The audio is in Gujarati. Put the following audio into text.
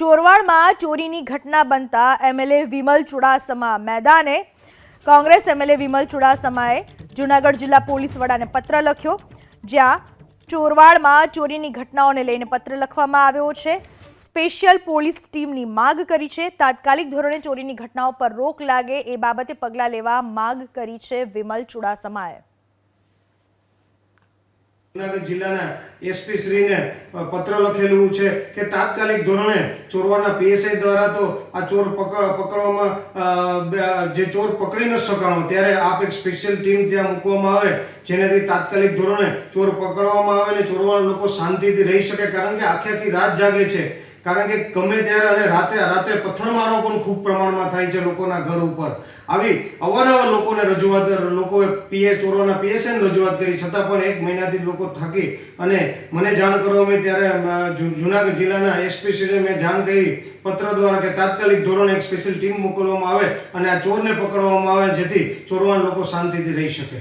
ચોરવાડમાં ચોરીની ઘટના બનતા એમએલએ વિમલ ચુડાસમા મેદાને કોંગ્રેસ એમએલએ વિમલ ચુડાસમાએ જૂનાગઢ જિલ્લા પોલીસ વડાને પત્ર લખ્યો, જ્યાં ચોરવાડમાં ચોરીની ઘટનાઓને લઈને પત્ર લખવામાં આવ્યો છે. સ્પેશિયલ પોલીસ ટીમની માગ કરી છે. તાત્કાલિક ધોરણે ચોરીની ઘટનાઓ પર રોક લાગે એ બાબતે પગલાં લેવા માગ કરી છે વિમલ ચુડાસમાએ. જુનાગઢ જિલ્લાના એસપી શ્રીને પત્ર લખેલું છે કે તાત્કાલિક ધોરણે ચોરવાના પીએસઆઈ દ્વારા તો આ ચોર પકડ, પકડવામાં જે ચોર પકડી ન શકાણો, ત્યારે આપ એક સ્પેશિયલ ટીમ ત્યાં મૂકવામાં આવે, જેનાથી તાત્કાલિક ધોરણે ચોર પકડવામાં આવે અને ચોરવાના લોકો શાંતિથી રહી શકે, કારણ કે આખી આખી રાત જાગે છે. કારણ કે ગમે ત્યારે અને રાત્રે રાત્રે પથ્થરમારો પણ ખૂબ પ્રમાણમાં થાય છે લોકોના ઘર ઉપર. આવી અવારનવાર લોકોને રજૂઆત, લોકોએ પીએસ ચોરોના પીએસએન રજૂઆત કરી, છતાં પણ એક મહિનાથી લોકો થાકી. અને મને જાણ કરવામાં ત્યારે જુનાગઢ જિલ્લાના એસપી શ્રીને મેં જાણ કરી પત્ર દ્વારા કે તાત્કાલિક ધોરણે એક સ્પેશિયલ ટીમ મોકલવામાં આવે અને આ ચોરને પકડવામાં આવે જેથી ચોરવાન લોકો શાંતિથી રહી શકે.